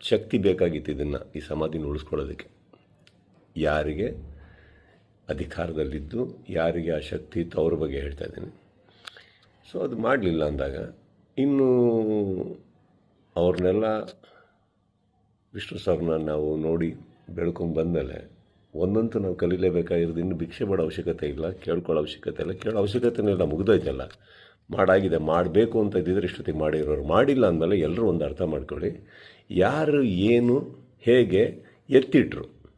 ಶಕ್ತಿ ಬೇಕಾಗಿತ್ತು ಇದನ್ನು ಈ ಸಮಾಧಿನ ಉಳಿಸ್ಕೊಳ್ಳೋದಕ್ಕೆ. ಯಾರಿಗೆ? ಅಧಿಕಾರದಲ್ಲಿದ್ದು ಯಾರಿಗೆ ಆ ಶಕ್ತಿ ಇತ್ತು ಅವ್ರ ಬಗ್ಗೆ ಹೇಳ್ತಾ ಇದ್ದೀನಿ. ಸೊ ಅದು ಮಾಡಲಿಲ್ಲ ಅಂದಾಗ ಇನ್ನು ಅವ್ರನ್ನೆಲ್ಲ ವಿಷ್ಣು ಸರ್ನ ನಾವು ನೋಡಿ ಬೆಳ್ಕೊಂಡು ಬಂದಮೇಲೆ ಒಂದಂತೂ ನಾವು ಕಲೀಲೇಬೇಕಾಗಿರೋದು ಇನ್ನು ಭಿಕ್ಷೆ ಮಾಡೋ ಅವಶ್ಯಕತೆ ಇಲ್ಲ, ಕೇಳ್ಕೊಳ್ಳೋ ಅವಶ್ಯಕತೆ ಇಲ್ಲ. ಕೇಳೋ ಅವಶ್ಯಕತೆನೇ ಇಲ್ಲ ಮುಗ್ದೋಯ್ತಲ್ಲ. ಮಾಡಾಗಿದೆ, ಮಾಡಬೇಕು ಅಂತ ಇದ್ದಿದ್ರೆ ಇಷ್ಟೊತ್ತಿಗೆ ಮಾಡಿರೋರು. ಮಾಡಿಲ್ಲ ಅಂದಮೇಲೆ ಎಲ್ಲರೂ ಒಂದು ಅರ್ಥ ಮಾಡ್ಕೊಳ್ಳಿ, ಯಾರು ಏನು ಹೇಗೆ ಎತ್ತಿಟ್ರು.